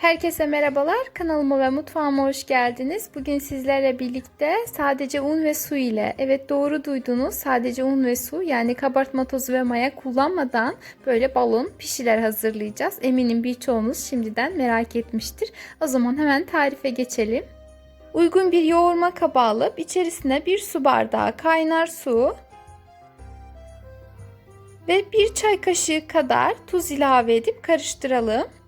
Herkese merhabalar. Kanalıma ve mutfağıma hoş geldiniz. Bugün sizlerle birlikte sadece un ve su ile, evet doğru duydunuz, sadece un ve su yani kabartma tozu ve maya kullanmadan böyle balon pişiler hazırlayacağız. Eminim birçoğunuz şimdiden merak etmiştir. O zaman hemen tarife geçelim. Uygun bir yoğurma kabı alıp içerisine bir su bardağı kaynar su ve bir çay kaşığı kadar tuz ilave edip karıştıralım.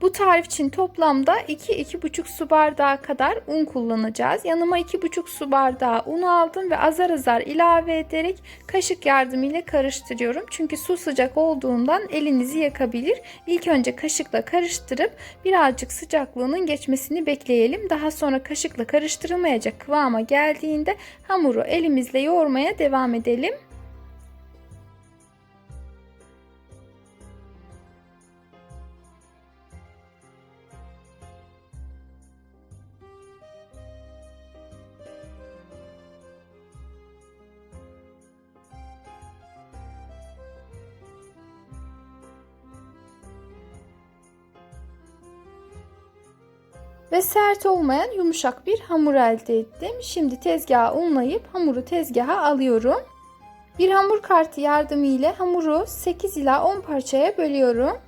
Bu tarif için toplamda 2-2,5 su bardağı kadar un kullanacağız. Yanıma 2,5 su bardağı un aldım ve azar azar ilave ederek kaşık yardımıyla karıştırıyorum. Çünkü su sıcak olduğundan elinizi yakabilir. İlk önce kaşıkla karıştırıp birazcık sıcaklığının geçmesini bekleyelim. Daha sonra kaşıkla karıştırılmayacak kıvama geldiğinde hamuru elimizle yoğurmaya devam edelim. Ve sert olmayan yumuşak bir hamur elde ettim. Şimdi tezgaha unlayıp hamuru tezgaha alıyorum. Bir hamur kartı yardımı ile hamuru 8 ila 10 parçaya bölüyorum.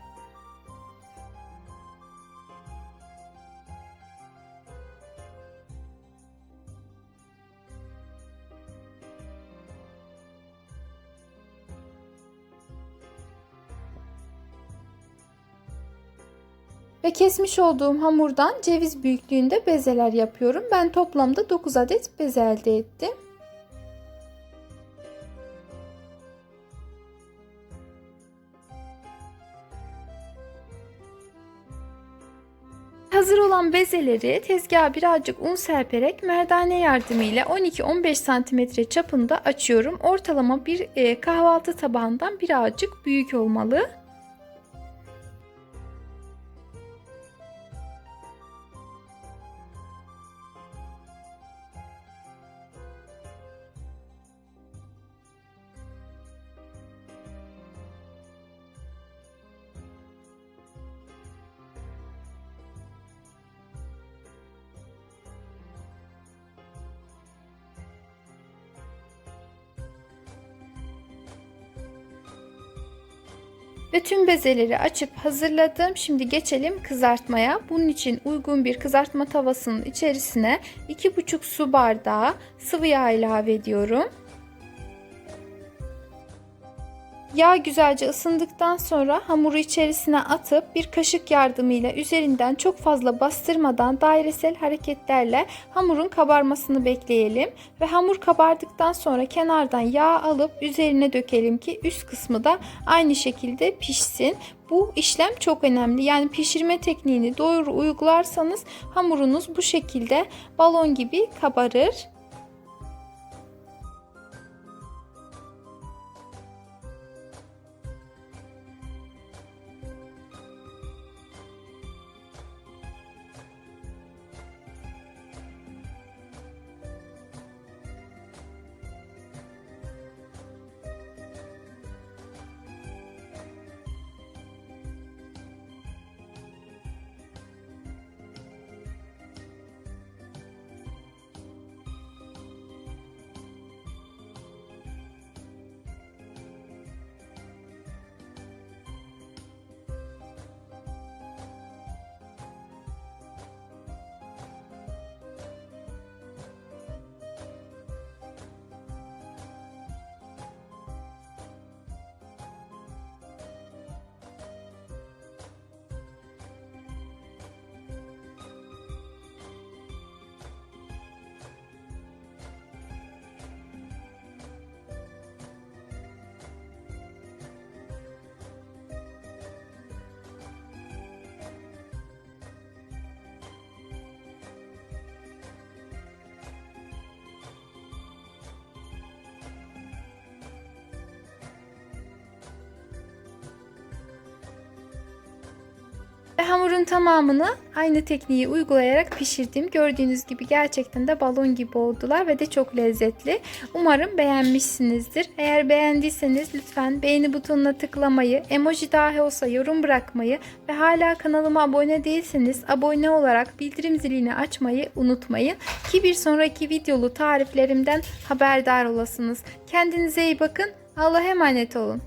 Ve kesmiş olduğum hamurdan ceviz büyüklüğünde bezeler yapıyorum. Ben toplamda 9 adet beze elde ettim. Hazır olan bezeleri tezgaha birazcık un serperek merdane yardımıyla 12-15 cm çapında açıyorum. Ortalama bir e, kahvaltı tabağından birazcık büyük olmalı. Ve tüm bezeleri açıp hazırladım. Şimdi geçelim kızartmaya. Bunun için uygun bir kızartma tavasının içerisine 2,5 su bardağı sıvı yağ ilave ediyorum. Yağ güzelce ısındıktan sonra hamuru içerisine atıp bir kaşık yardımıyla üzerinden çok fazla bastırmadan dairesel hareketlerle hamurun kabarmasını bekleyelim. Ve hamur kabardıktan sonra kenardan yağ alıp üzerine dökelim ki üst kısmı da aynı şekilde pişsin. Bu işlem çok önemli. Yani pişirme tekniğini doğru uygularsanız hamurunuz bu şekilde balon gibi kabarır. Ve hamurun tamamını aynı tekniği uygulayarak pişirdim. Gördüğünüz gibi gerçekten de balon gibi oldular ve de çok lezzetli. Umarım beğenmişsinizdir. Eğer beğendiyseniz lütfen beğeni butonuna tıklamayı, emoji dahi olsa yorum bırakmayı ve hala kanalıma abone değilseniz abone olarak bildirim zilini açmayı unutmayın ki bir sonraki videolu tariflerimden haberdar olasınız. Kendinize iyi bakın. Allah'a emanet olun.